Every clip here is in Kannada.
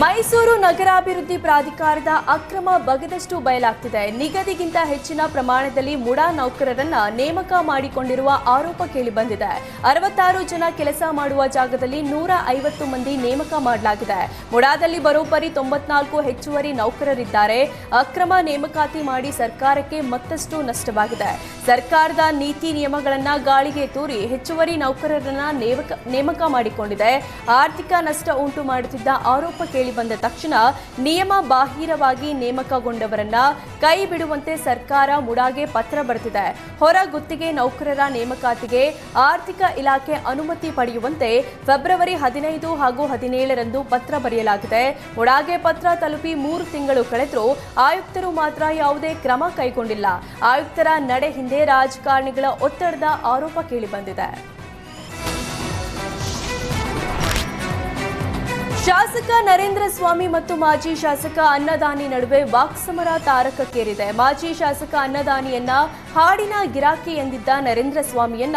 ಮೈಸೂರು ನಗರಾಭಿವೃದ್ಧಿ ಪ್ರಾಧಿಕಾರದ ಅಕ್ರಮ ಬಗೆದಷ್ಟು ಬಯಲಾಗ್ತಿದೆ. ನಿಗದಿಗಿಂತ ಹೆಚ್ಚಿನ ಪ್ರಮಾಣದಲ್ಲಿ ಮುಡಾ ನೌಕರರನ್ನ ನೇಮಕ ಮಾಡಿಕೊಂಡಿರುವ ಆರೋಪ ಕೇಳಿಬಂದಿದೆ. ಅರವತ್ತಾರು ಜನ ಕೆಲಸ ಮಾಡುವ ಜಾಗದಲ್ಲಿ ನೂರ ಐವತ್ತು ಮಂದಿ ನೇಮಕ ಮಾಡಲಾಗಿದೆ. ಮುಡಾದಲ್ಲಿ ಬರೋಬ್ಬರಿ ತೊಂಬತ್ನಾಲ್ಕು ಹೆಚ್ಚುವರಿ ನೌಕರರಿದ್ದಾರೆ. ಅಕ್ರಮ ನೇಮಕಾತಿ ಮಾಡಿ ಸರ್ಕಾರಕ್ಕೆ ಮತ್ತಷ್ಟು ನಷ್ಟವಾಗಿದೆ. ಸರ್ಕಾರದ ನೀತಿ ನಿಯಮಗಳನ್ನ ಗಾಳಿಗೆ ತೂರಿ ಹೆಚ್ಚುವರಿ ನೌಕರರನ್ನ ನೇಮಕ ಮಾಡಿಕೊಂಡಿದೆ. ಆರ್ಥಿಕ ನಷ್ಟ ಉಂಟು ಮಾಡುತ್ತಿದ್ದ ಆರೋಪ ಕೇಳಿಬಂದ ತಕ್ಷಣ ನಿಯಮ ಬಾಹಿರವಾಗಿ ನೇಮಕಗೊಂಡವರನ್ನ ಕೈ ಬಿಡುವಂತೆ ಸರ್ಕಾರ ಮುಡಾಗೆ ಪತ್ರ ಬರೆದಿದೆ. ಹೊರ ಗುತ್ತಿಗೆ ನೌಕರರ ನೇಮಕಾತಿಗೆ ಆರ್ಥಿಕ ಇಲಾಖೆ ಅನುಮತಿ ಪಡೆಯುವಂತೆ ಫೆಬ್ರವರಿ ಹದಿನೈದು ಹಾಗೂ ಹದಿನೇಳರಂದು ಪತ್ರ ಬರೆಯಲಾಗಿದೆ. ಮುಡಾಗೆ ಪತ್ರ ತಲುಪಿ ಮೂರು ತಿಂಗಳು ಕಳೆದರೂ ಆಯುಕ್ತರು ಮಾತ್ರ ಯಾವುದೇ ಕ್ರಮ ಕೈಗೊಂಡಿಲ್ಲ. ಆಯುಕ್ತರ ನಡೆ ಹಿಂದೆ ರಾಜಕಾರಣಿಗಳ ಒತ್ತಡದ ಆರೋಪ ಕೇಳಿಬಂದಿದೆ ಶಾಸಕ ನರೇಂದ್ರ ಸ್ವಾಮಿ ಮತ್ತು ಮಾಜಿ ಶಾಸಕ ಅನ್ನದಾನಿ ನಡುವೆ ವಾಕ್ಸಮರ ತಾರಕಕ್ಕೇರಿದೆ. ಮಾಜಿ ಶಾಸಕ ಅನ್ನದಾನಿಯನ್ನ ಹಾಡಿನ ಗಿರಾಕಿ ಎಂದಿದ್ದ ನರೇಂದ್ರ ಸ್ವಾಮಿಯನ್ನ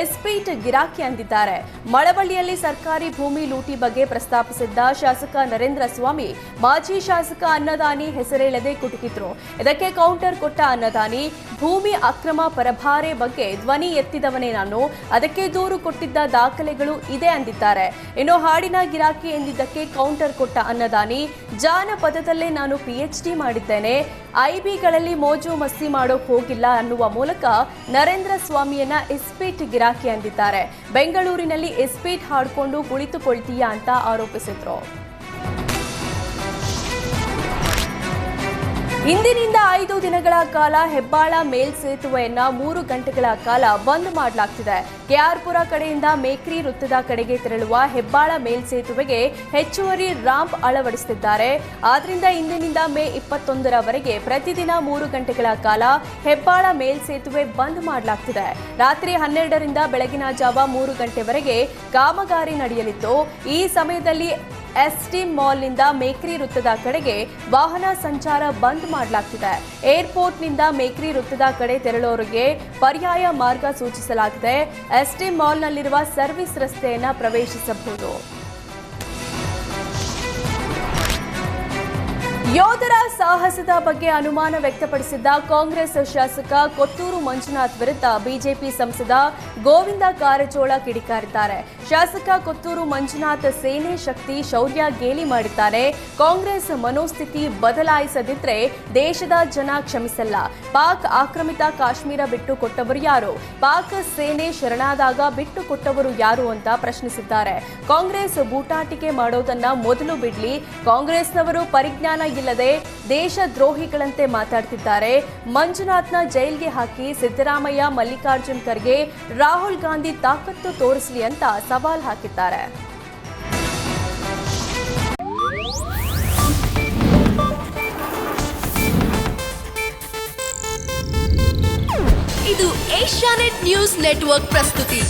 ಎಸ್ಪೀಟ್ ಗಿರಾಕಿ ಅಂದಿದ್ದಾರೆ. ಮಳವಳ್ಳಿಯಲ್ಲಿ ಸರ್ಕಾರಿ ಭೂಮಿ ಲೂಟಿ ಬಗ್ಗೆ ಪ್ರಸ್ತಾಪಿಸಿದ್ದ ಶಾಸಕ ನರೇಂದ್ರ ಸ್ವಾಮಿ ಮಾಜಿ ಶಾಸಕ ಅನ್ನದಾನಿ ಹೆಸರೇಳದೆ ಕುಟುಕಿದ್ರು. ಇದಕ್ಕೆ ಕೌಂಟರ್ ಕೊಟ್ಟ ಅನ್ನದಾನಿ ಭೂಮಿ ಅಕ್ರಮ ಪರಭಾರೆ ಬಗ್ಗೆ ಧ್ವನಿ ಎತ್ತಿದವನೇ ನಾನು, ಅದಕ್ಕೆ ದೂರು ಕೊಟ್ಟಿದ್ದ ದಾಖಲೆಗಳು ಇದೆ ಅಂದಿದ್ದಾರೆ. ಇನ್ನು ಹಾಡಿನ ಗಿರಾಕಿ ಎಂದಿದ್ದಕ್ಕೆ ಕೌಂಟರ್ ಕೊಟ್ಟ ಅನ್ನದಾನಿ, ಜಾನಪದದಲ್ಲೇ ನಾನು ಪಿಎಚ್ ಡಿ ಮಾಡಿದ್ದೇನೆ. ಐಬಿಗಳಲ್ಲಿ ಮೋಜು ಮಸ್ತಿ ಮಾಡೋಕೆ ಹೋಗಿಲ್ಲ ಅನ್ನುವ ಮೂಲಕ ನರೇಂದ್ರ ಸ್ವಾಮಿಯನ್ನ ಎಸ್ಪೀಟ್ ಗಿರಾಕಿ ಅಂದಿದ್ದಾರೆ. ಬೆಂಗಳೂರಿನಲ್ಲಿ ಎಸ್ಪೀಟ್ ಹಾಡ್ಕೊಂಡು ಕುಳಿತುಕೊಳ್ತೀಯಾ ಅಂತ ಆರೋಪಿಸಿದ್ರು. ಇಂದಿನಿಂದ ಐದು ದಿನಗಳ ಕಾಲ ಹೆಬ್ಬಾಳ ಮೇಲ್ಸೇತುವೆಯನ್ನ ಮೂರು ಗಂಟೆಗಳ ಕಾಲ ಬಂದ್ ಮಾಡಲಾಗ್ತಿದೆ. ಕೆಆರ್ಪುರ ಕಡೆಯಿಂದ ಮೇಕ್ರಿ ವೃತ್ತದ ಕಡೆಗೆ ತೆರಳುವ ಹೆಬ್ಬಾಳ ಮೇಲ್ಸೇತುವೆಗೆ ಹೆಚ್ಚುವರಿ ರಾಂಪ್ ಅಳವಡಿಸುತ್ತಿದ್ದಾರೆ ಆದ್ರಿಂದ ಇಂದಿನಿಂದ ಮೇ ಇಪ್ಪತ್ತೊಂದರವರೆಗೆ ಪ್ರತಿದಿನ ಮೂರು ಗಂಟೆಗಳ ಕಾಲ ಹೆಬ್ಬಾಳ ಮೇಲ್ಸೇತುವೆ ಬಂದ್ ಮಾಡಲಾಗ್ತಿದೆ. ರಾತ್ರಿ ಹನ್ನೆರಡರಿಂದ ಬೆಳಗಿನ ಜಾವ ಮೂರು ಗಂಟೆವರೆಗೆ ಕಾಮಗಾರಿ ನಡೆಯಲಿದ್ದು, ಈ ಸಮಯದಲ್ಲಿ ಎಸ್ಟಿ ಮಾಲ್ನಿಂದ ಮೇಕ್ರಿ ವೃತ್ತದ ಕಡೆಗೆ ವಾಹನ ಸಂಚಾರ ಬಂದ್ ಮಾಡಲಾಗ್ತಿದೆ. ಏರ್ಪೋರ್ಟ್ನಿಂದ ಮೇಕ್ರಿ ವೃತ್ತದ ಕಡೆ ತೆರಳೋರಿಗೆ ಪರ್ಯಾಯ ಮಾರ್ಗ ಸೂಚಿಸಲಾಗಿದೆ. ಎಸ್ಟಿ ಮಾಲ್ನಲ್ಲಿರುವ ಸರ್ವಿಸ್ ರಸ್ತೆಯನ್ನು ಪ್ರವೇಶಿಸಬಹುದು. ಯೋಧರ ಸಾಹಸದ ಬಗ್ಗೆ ಅನುಮಾನ ವ್ಯಕ್ತಪಡಿಸಿದ್ದ ಕಾಂಗ್ರೆಸ್ ಶಾಸಕ ಕೊತ್ತೂರು ಮಂಜುನಾಥ್ ವಿರುದ್ಧ ಬಿಜೆಪಿ ಸಂಸದ ಗೋವಿಂದ ಕಾರಜೋಳ ಕಿಡಿಕಾರಿದ್ದಾರೆ. ಶಾಸಕ ಕೊತ್ತೂರು ಮಂಜುನಾಥ್ ಸೇನೆ ಶಕ್ತಿ ಶೌರ್ಯ ಗೇಲಿ ಮಾಡಿದ್ದಾರೆ. ಕಾಂಗ್ರೆಸ್ ಮನೋಸ್ಥಿತಿ ಬದಲಾಯಿಸದಿದ್ರೆ ದೇಶದ ಜನ ಕ್ಷಮಿಸಲ್ಲ. ಪಾಕ್ ಆಕ್ರಮಿತ ಕಾಶ್ಮೀರ ಬಿಟ್ಟು ಕೊಟ್ಟವರು ಯಾರು? ಪಾಕ್ ಸೇನೆ ಶರಣಾದಾಗ ಬಿಟ್ಟು ಕೊಟ್ಟವರು ಯಾರು ಅಂತ ಪ್ರಶ್ನಿಸಿದ್ದಾರೆ. ಕಾಂಗ್ರೆಸ್ ಬೂಟಾಟಿಕೆ ಮಾಡೋದನ್ನ ಮೊದಲು ಬಿಡ್ಲಿ. ಕಾಂಗ್ರೆಸ್ನವರು ಪರಿಜ್ಞಾನ ಇಲ್ಲದೆ ದೇಶ ದ್ರೋಹಿಗಳಂತೆ ಮಾತಾಡ್ತಿದ್ದಾರೆ. ಮಂಜುನಾಥ್ನ ಜೈಲ್ಗೆ ಹಾಕಿ ಸಿದ್ದರಾಮಯ್ಯ, ಮಲ್ಲಿಕಾರ್ಜುನ್ ಖರ್ಗೆ, ರಾಹುಲ್ ಗಾಂಧಿ ತಾಕತ್ತು ತೋರಿಸಲಿ ಅಂತ ಸವಾಲ್ ಹಾಕಿದ್ದಾರೆ. ಇದು ಏಷ್ಯಾನೆಟ್ ನ್ಯೂಸ್ ನೆಟ್ವರ್ಕ್ ಪ್ರಸ್ತುತಿ.